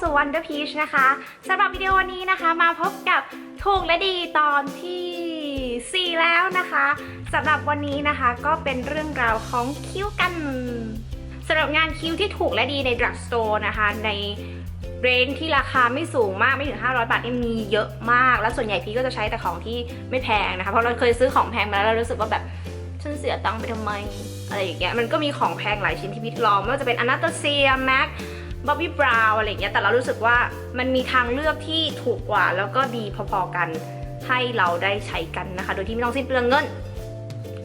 สู่ Wonder Peach นะคะสำหรับวิดีโอวันนี้นะคะมาพบกับถูกและดีตอนที่ 4 แล้วนะคะสำหรับวันนี้นะคะก็เป็นเรื่องราวของคิ้วกันสำหรับงานคิ้วที่ถูกและดีใน Drug Store นะคะในเรนที่ราคาไม่สูงมากไม่ถึง 500 บาทนี่มีเยอะมาก แล้วส่วนใหญ่พี่ก็จะใช้แต่ของที่ไม่แพงนะคะเพราะเราเคยซื้อของแพงมาแล้วเรารู้สึกว่าแบบฉันเสียตังค์ไปทำไมอะไรอย่างเงี้ยมันก็มีของแพงหลายชิ้นที่พี่ลองไม่ว่าจะเป็น Anastasia MAC บ๊อบบี้บราวอะไรเงี้ยแต่เรารู้สึกว่ามันมีทางเลือกที่ถูกกว่า แล้วก็ดีพอๆกันให้เราได้ใช้กันนะคะ โดยที่ไม่ต้องสิ้นเปลืองเงิน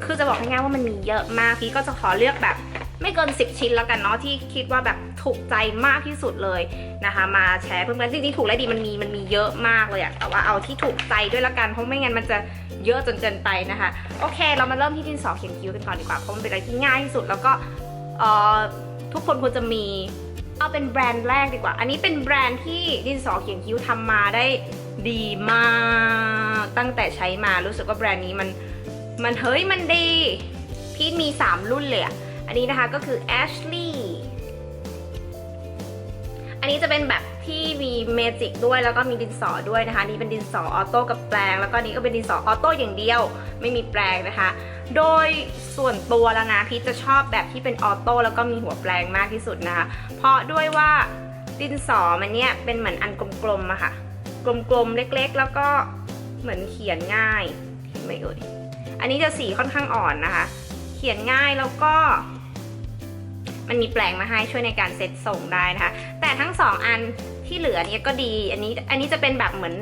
คือจะบอกง่ายๆว่ามันมีเยอะมากพี่ก็จะขอเลือกแบบไม่เกิน 10 ชิ้นแล้วกันเนาะที่คิดว่าแบบถูกใจมากที่สุดเลยนะคะ มาแชร์เพื่อนๆจริงๆถูกและดีมันมีมันมีเยอะมากเลยอะแต่ว่าเอาที่ถูกใจด้วยละกันเพราะไม่งั้นมันจะเยอะจนเกินไปนะคะ โอเค เรามาเริ่มที่ดินสอเขียนคิ้วกันก่อนดีกว่าเพราะมันเป็นอะไรที่ง่ายที่สุดแล้วก็ทุกคนควรจะมี เอาเป็นแบรนด์แรกดีกว่า อันนี้เป็นแบรนด์ที่ดินสอเขียนคิ้วทำมาได้ดีมาก ตั้งแต่ใช้มารู้สึกว่าแบรนด์นี้มันมันเฮ้ยมันดี พี่มี 3 รุ่นเลยอะอันนี้นะคะก็คือ Ashley อันนี้จะเป็นแบบ ที่มีเมจิกด้วย แล้วก็มีดินสอด้วยนะคะ นี่เป็นดินสอออโต้กับแปลง แล้วก็นี้ก็เป็นดินสอออโต้อย่างเดียว ไม่มีแปลงนะคะ โดยส่วนตัวแล้วนะพี่จะชอบแบบที่เป็นออโต้แล้วก็มีหัวแปลงมากที่สุดนะคะ เพราะด้วยว่าดินสอมันเนี่ยเป็นเหมือนอันกลมๆอะค่ะ กลมๆเล็กๆ แล้วก็เหมือนเขียนง่ายเห็นไหมเอ่ยอันนี้จะสีค่อนข้างอ่อนนะคะ เขียนง่ายแล้วก็ มันมีแปลงมาให้ช่วยในการเซตส่งได้นะคะ แต่ทั้งสองอัน ที่เหลือเนี่ยก็ดี อันนี้อันนี้จะเป็นแบบเหมือน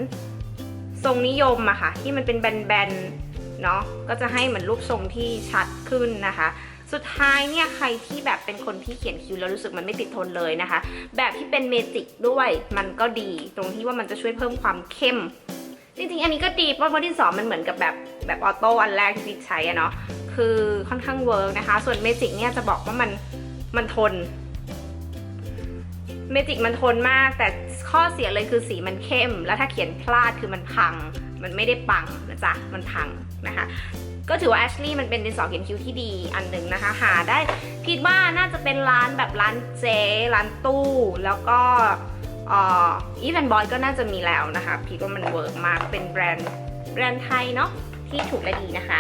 ทรงนิยมอะค่ะ ที่มันเป็นแบนๆเนาะก็จะให้เหมือนรูปทรงที่ชัดขึ้นนะคะ สุดท้ายเนี่ยใครที่แบบเป็นคนที่เขียนคิ้วแล้วรู้สึกมันไม่ติดทนเลยนะคะ แบบที่เป็นเมจิกด้วยมันก็ดี ตรงที่ว่ามันจะช่วยเพิ่มความเข้มจริงๆ อันนี้ก็ดีเพราะว่าที่สองมันเหมือนกับแบบแบบออโต้อันแรกที่พี่ใช้อะเนาะคือค่อนข้างเวิร์กนะคะ ส่วนเมจิกเนี่ยจะบอกว่ามันมันทนเมจิกมันทนมากแต่ ข้อเสียเลยคือสีมันเข้ม แล้วถ้าเขียนพลาดคือมันพัง มันไม่ได้ปังนะจ๊ะ มันพังนะคะ ก็ถือว่า Ashley มันเป็นดินสอเขียนคิ้วที่ดีอันหนึ่งนะคะ หาได้คิดว่าน่าจะเป็นร้านแบบร้านเจ๊ร้านตู้ แล้วก็อีเวนบอยก็น่าจะมีแล้วนะคะ พี่ว่ามันเวิร์กมากเป็นแบรนด์แบรนด์ไทยเนาะที่ถูกและดีนะคะ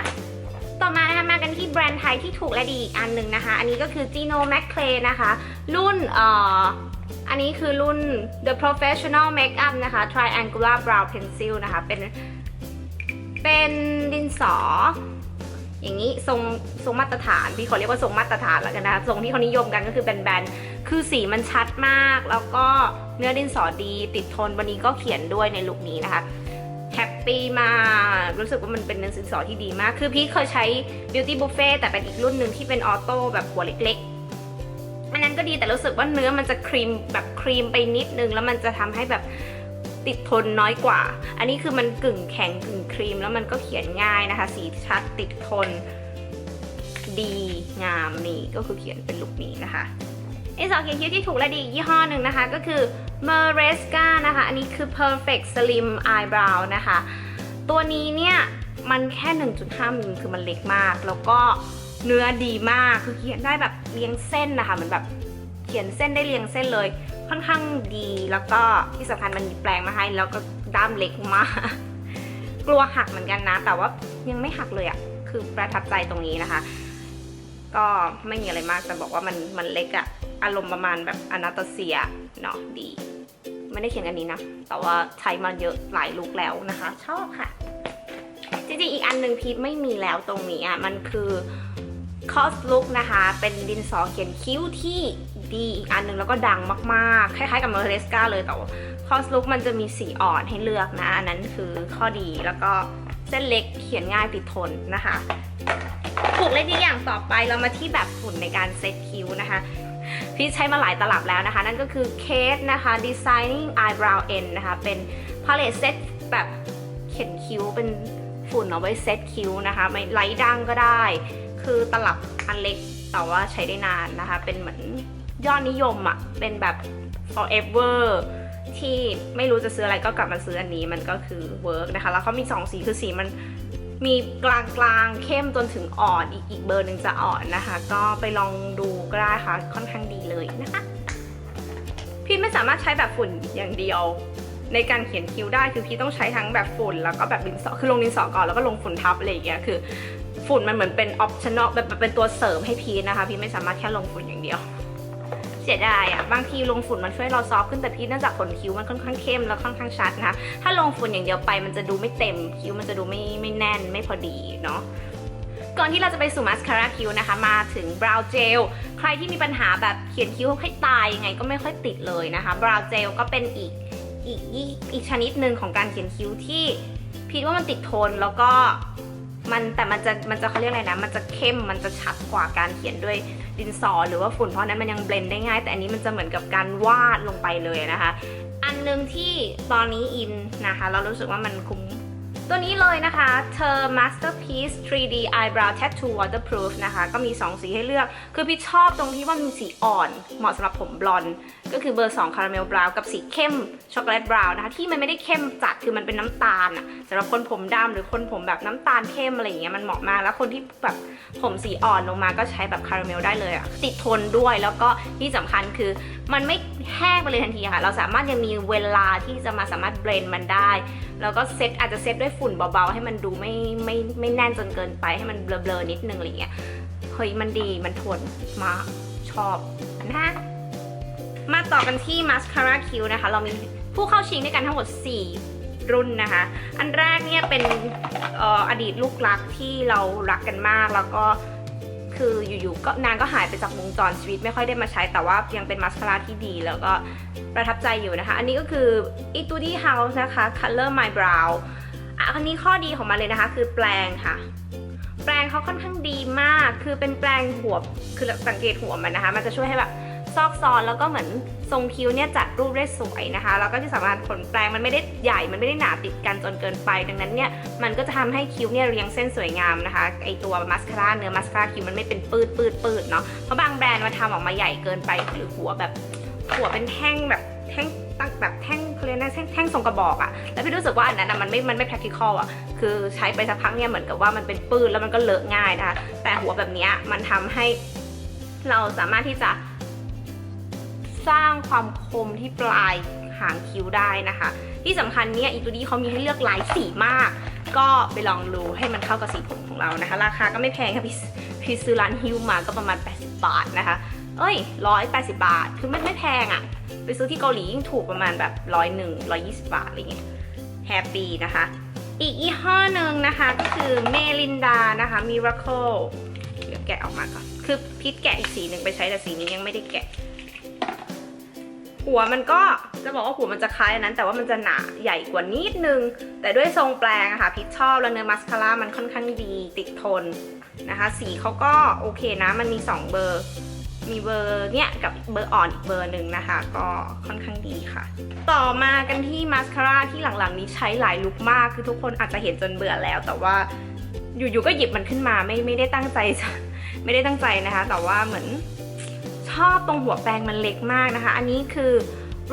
ต่อมานะคะมากันที่แบรนด์ไทยที่ถูกและดีอีกอันหนึ่งนะคะ อันนี้ก็คือ Gino Mac Clay นะคะ รุ่นเอ่ออันนี้คือรุ่น The Professional Makeup นะคะ Triangular Brow Pencil นะคะ เป็นเป็นดินสอ อย่างนี้ทรงทรงมาตรฐาน พี่ขอเรียกว่าทรงมาตรฐานแล้วกันนะคะทรงที่เขานิยมกันก็คือแบนๆคือสีมันชัดมาก แล้วก็เนื้อดินสอดีติดทนวันนี้ก็เขียนด้วยในลุคนี้นะคะ ปีมารู้สึกว่ามันเป็นเนื้อดินสอที่ดีมาก คือพี่เคยใช้ Beauty Buffet แต่เป็นอีกรุ่นหนึ่งที่เป็นออโต้แบบหัวเล็กๆอันนั้นก็ดีแต่รู้สึกว่าเนื้อมันจะครีมแบบครีมไปนิดนึง แล้วมันจะทำให้แบบติดทนน้อยกว่า อันนี้คือมันกึ่งแข็งกึ่งครีม แล้วมันก็เขียนง่ายนะคะ สีชัดติดทน ดีงามนี่ก็คือเขียนเป็นลุคนี้นะคะไอสองเขียนคิ้วที่ถูกและดีอีกยี่ห้อหนึ่งนะคะ ก็คือ m e r e s c a นะคะ อันนี้คือ Perfect Slim Eyebrow นะคะ ตัวนี้เนี่ยมันแค่ 1.5มิลคือมันเล็กมาก แล้วก็เนื้อดีมาก คือเขียนได้แบบเรียงเส้นนะคะเหมือนแบบเขียนเส้นได้เรียงเส้นเลย ค่อนข้างดี แล้วก็ที่สำคัญมันมีแปลงมาให้ แล้วก็ด้ามเล็กมาก กลัวหักเหมือนกันนะ แต่ว่ายังไม่หักเลยอะคือประทับใจตรงนี้นะคะ ก็ไม่มีอะไรมาก แต่บอกว่ามันมันเล็กอะ อารมณ์ประมาณแบบอนาตาเซียเนาะดี ไม่ได้เขียนอันนี้นะ แต่ว่าใช้มาเยอะหลายลุกแล้วนะคะ ชอบค่ะ จริงๆ อีกอันหนึ่งพีทไม่มีแล้วตรงนี้อะ มันคือคอสลุกนะคะ เป็นดินสอเขียนคิ้วที่ดีอีกอันหนึ่งแล้วก็ดังมากๆ คล้ายๆกับเมอร์เรสกาเลยแต่ว่าคอสลุกมันจะมีสีอ่อนให้เลือกนะ อันนั้นคือข้อดีแล้วก็เส้นเล็กเขียนง่ายติดทนนะคะ ถูกเลยที่อย่างต่อไปเรามาที่แบบฝุ่นในการเซตคิ้วนะคะ พี่ใช้มาหลายตลับแล้วนะคะ นั่นก็คือเคสนะคะ Designing Eyebrow End นะคะ เป็นพาเลตเซตแบบเขียนคิ้วเป็นฝุ่นเอาไว้เซตคิ้วนะคะ ไม่ไร้ดังก็ได้ คือตลับอันเล็กแต่ว่าใช้ได้นานนะคะ เป็นเหมือนยอดนิยมอะ่ะ เป็นแบบ forever ที่ไม่รู้จะซื้ออะไรก็กลับมาซื้ออันนี้มันก็คือเวิร์กนะคะ แล้วเขามี 2 สีคือสีมัน มีกลางกลางเข้มจนถึงอ่อนอีกอีกเบอร์หนึ่งจะอ่อนนะคะ ก็ไปลองดูก็ได้ค่ะ ค่อนข้างดีเลยนะคะพี่ไม่สามารถใช้แบบฝุ่นอย่างเดียว ในการเขียนคิ้วได้คือพี่ต้องใช้ทั้งแบบฝุ่นแล้วก็แบบดินสอคือลงดินสอก่อนแล้วก็ลงฝุ่นทับอะไรอย่างเงี้ยคือ ฝุ่นมันเหมือนเป็นออปชั่นอลแบบเป็นตัวเสริมให้พีชนะคะ พี่ไม่สามารถแค่ลงฝุ่นอย่างเดียว สียดายอะบางทีลงฝุ่นมันช่วยเราซอฟขึ้นแต่พี่เนื่องจากขนคิ้วมันค่อนข้างเข้มแล้วค่อนข้างชัดนะคะถ้าลงฝุ่นอย่างเดียวไปมันจะดูไม่เต็มคิ้วมันจะดูไม่ไม่แน่นไม่พอดีเนาะก่อนที่เราจะไปสู่มาสคาร่าคิ้วนะคะ มาถึงบราวเจลใครที่มีปัญหาแบบเขียนคิ้วให้ตายยังไงก็ไม่ค่อยติดเลยนะคะบราวเจลก็เป็นอีกอีกอีกอีกชนิดหนึ่งของการเขียนคิ้วที่พีดว่ามันติดทนแล้วก็มันแต่มันจะมันจะเขาเรียกอะไรนะ มันจะเข้มมันจะชัดกว่าการเขียนด้วย ดินสอหรือว่าฝุ่นเพราะนั้นมันยังเบลนได้ง่าย แต่อันนี้มันจะเหมือนกับการวาดลงไปเลยนะคะ อันหนึ่งที่ตอนนี้อินนะคะ เรารู้สึกว่ามันคุ้ม ตัวนี้เลยนะคะเธอ Masterpiece 3D Eyebrow Tattoo Waterproof นะคะ ก็มี 2 สีให้เลือก คือพี่ชอบตรงที่ว่ามีสีอ่อน เหมาะสำหรับผมบลอนด์ ก็คือเบอร์ 2 คาราเมลบราวกับสีเข้มช็อกโกแลตบราวนะคะ ที่มันไม่ได้เข้มจัด คือมันเป็นน้ำตาลอะสำหรับคนผมดำหรือคนผมแบบน้ำตาลเข้มอะไรอย่างเงี้ยมันเหมาะมาก แล้วคนที่แบบผมสีอ่อนลงมาก็ใช้แบบคาราเมลได้เลยอะติดทนด้วย แล้วก็ที่สำคัญคือมันไม่แห้งไปเลยทันทีค่ะ เราสามารถยังมีเวลาที่จะมาสามารถเบลนด์มันได้ แล้วก็เซตอาจจะเซตด้วยฝุ่นเบาๆ ให้มันดูไม่ไม่ไม่แน่นจนเกินไปให้มันเบลอๆนิดนึงอะไรเงี้ยเฮ้ยมันดีมันทนมากชอบนะมาต่อกันที่มาสคาร่าคิวนะคะ เรามีผู้เข้าชิงด้วยกันทั้งหมด 4 รุ่นนะคะ อันแรกเนี่ยเป็นอออดีตลูกรักที่เรารักกันมากแล้วก็ คืออยู่ๆก็นางก็หายไปจากวงจรชีวิตไม่ค่อยได้มาใช้แต่ว่ายังเป็นมาสคาร่าที่ดี แล้วก็ประทับใจอยู่นะคะ อันนี้ก็คือ i t u d i House นะคะ Color My Brow อันนี้ข้อดีของมันเลยนะคะ คือแปลงค่ะ แปลงเขาค่อนข้างดีมากคือเป็นแปลงหัวคือสังเกตหัวมันนะคะ มันจะช่วยให้แบบ ซอกซอนแล้วก็เหมือนทรงคิ้วเนี่ยจัดรูปได้สวยนะคะ แล้วก็ที่สำคัญขนแปลงมันไม่ได้ใหญ่มันไม่ได้หนาติดกันจนเกินไป ดังนั้นเนี่ยมันก็จะทำให้คิ้วเนี่ยเรียงเส้นสวยงามนะคะไอตัวมาสคาร่าเนื้อมาสคาร่าคิ้วมันไม่เป็นปืดปืดปืดเนาะเพราะบางแบรนด์มาทำออกมาใหญ่เกินไปหรือหัวแบบหัวเป็นแท่งแบบแท่งตั้งแบบแท่งเขาเรียกนะแท่งแท่งทรงกระบอกอะแล้วพี่รู้สึกว่าอันนั้นมันไม่ มันไม่ practical อะคือใช้ไปสักพักเนี่ยเหมือนกับว่ามันเป็นปืนแล้วมันก็เลอะง่ายนะคะ แต่หัวแบบเนี้ยมันทำให้เราสามารถที่จะ สร้างความคมที่ปลายหางคิ้วได้นะคะ ที่สำคัญเนี่ยอีตัวนี้เขามีให้เลือกหลายสีมาก ก็ไปลองดูให้มันเข้ากับสีผมของเรานะคะ ราคาก็ไม่แพงค่ะพี่พี่ซื้อร้านฮิวมาก็ประมาณ 80 บาทนะคะ เอ้ย 180 บาท คือไม่ไม่แพงอะ่ะ ไปซื้อที่เกาหลียิ่งถูกประมาณแบบร้อยหนึ่งร้อยยี่สิบาทอะไรเงี้ยแฮปปี้นะคะ อีกยี่ห้อหนึ่งนะคะก็คือเมลินดานะคะ Miracle เดี๋ยวแกะออกมาก่อน คือพิษแกะอีกสีหนึ่งไปใช้แต่สีนี้ยังไม่ได้แกะ หัวมันก็จะบอกว่าหัวมันจะคล้ายอันนั้น แต่ว่ามันจะหนาใหญ่กว่านิดนึง แต่ด้วยทรงแปลงอะค่ะพิชชอบแล้วเนื้อมัสคาร่ามันค่อนข้างดีติดทนนะคะ สีเขาก็โอเคนะมันมี 2 เบอร์ มีเบอร์เนี่ยกับเบอร์อ่อนอีกเบอร์หนึ่งนะคะ ก็ค่อนข้างดีค่ะ ต่อมากันที่มาสคาร่าที่หลังๆ นี้ใช้หลายลุคมากคือทุกคนอาจจะเห็นจนเบื่อแล้ว แต่ว่าอยู่ๆก็หยิบมันขึ้นมาไม่ไม่ได้ตั้งใจไม่ได้ตั้งใจนะคะ แต่ว่าเหมือน อบตรงหัวแปรงมันเล็กมากนะคะ อันนี้คือ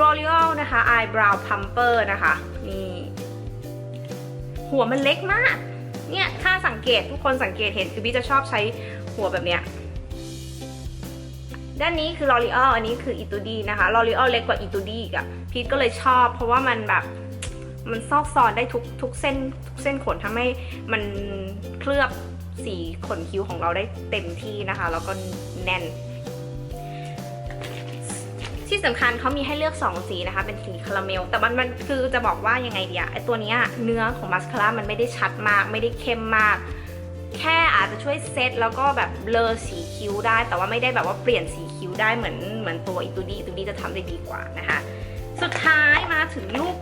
L'Oreal นะคะ Eyebrow Pumper นะคะ นี่ หัวมันเล็กมาก เนี่ย ถ้าสังเกตทุกคนสังเกตเห็นคือพี่จะชอบใช้หัวแบบเนี้ย ด้านนี้คือ L'Oreal อันนี้คือ i t u d i นะคะ L'Oreal เล็กกว่า i t u d i อีกอะพีทก็เลยชอบ เพราะว่ามันแบบมันซอกซอนได้ทุกทุกเส้นทุกเส้นขนทำให้มันเคลือบสีขนคิ้วของเราได้เต็มที่นะคะ แล้วก็แน่น ที่สำคัญเขามีให้เลือก 2 สีนะคะ เป็นสีคาราเมล แต่มันมันคือจะบอกว่ายังไงเดียไอตัวนี้เนื้อของมาสคาร่ามันไม่ได้ชัดมาก ไม่ได้เข้มมาก แค่อาจจะช่วยเซตแล้วก็แบบเบลอสีคิ้วได้ แต่ว่าไม่ได้แบบว่าเปลี่ยนสีคิ้วได้เหมือนเหมือนตัวอีตูดีอีตูดีจะทำได้ดีกว่านะคะ สุดท้ายมาถึงลูก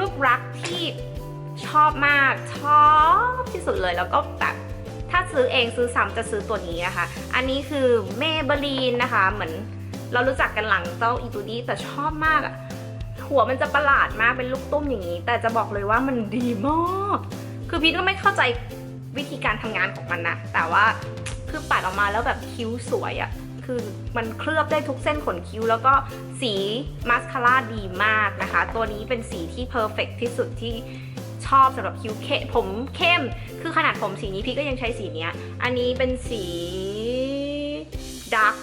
ลูกรักที่ชอบมากชอบที่สุดเลยแล้วก็แบบถ้าซื้อเองซื้อซ้ำจะซื้อตัวนี้นะคะ อันนี้คือเมเบลีนนะคะเหมือน เรารู้จักกันหลังเจ้าอีตูดี้แต่ชอบมากอะหัวมันจะประหลาดมากเป็นลูกตุ้มอย่างนี้ แต่จะบอกเลยว่ามันดีมาก คือพีทก็ไม่เข้าใจวิธีการทำงานของมันนะแต่ว่าคือปัดออกมาแล้วแบบคิ้วสวยอะคือมันเคลือบได้ทุกเส้นขนคิ้ว แล้วก็สีมาสคาร่าดีมากนะคะ ตัวนี้เป็นสีที่เพอร์เฟกที่สุดที่ชอบสำหรับคิ้วเข้มผมเข้ม คือขนาดผมสีนี้พี่ก็ยังใช้สีเนี้ยอันนี้เป็นสี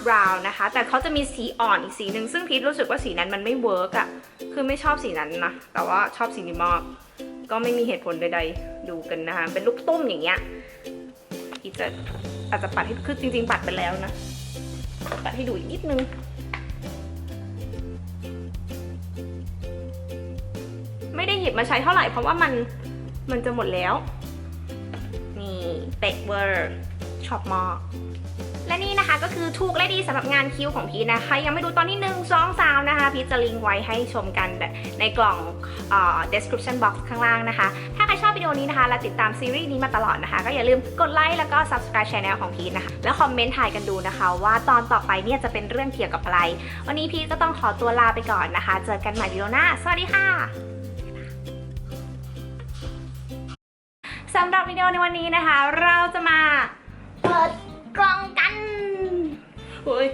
บราวน์นะคะ แต่เขาจะมีสีอ่อนอีกสีหนึ่งซึ่งพีทรู้สึกว่าสีนั้นมันไม่เวิร์กอะคือไม่ชอบสีนั้นนะแต่ว่าชอบสีนี้มากก็ไม่มีเหตุผลใดๆดูกันนะคะ เป็นลูกตุ้มอย่างเงี้ยพีทจะอาจจะปัดให้คือจริง ๆ ปัดไปแล้วนะปัดให้ดูอีกนิดนึงไม่ได้หยิบมาใช้เท่าไหร่เพราะว่ามันมันจะหมดแล้ว นี่เป๊กเวอร์ชอบมาก และนี่นะคะก็คือถูกและดีสำหรับงานคิ้วของพีทนะคะ ยังไม่ดูตอนที่หนึ่งสองสามนะคะ พีทจะลิงก์ไว้ให้ชมกันในกล่องเอ่อ description box ข้างล่างนะคะ ถ้าใครชอบวิดีโอนี้นะคะและติดตามซีรีส์นี้มาตลอดนะคะ ก็อย่าลืมกดไลค์แล้วก็ subscribe channel ของพีทนะคะ แล้วคอมเมนต์ถ่ายกันดูนะคะ ว่าตอนต่อไปเนี่ยจะเป็นเรื่องเกี่ยวกับอะไร วันนี้พีทก็ต้องขอตัวลาไปก่อนนะคะ เจอกันใหม่วิดีโอหน้าสวัสดีค่ะสำหรับวิดีโอในวันนี้นะคะ เราจะมาเปิดกล่องกัน เฮ้ย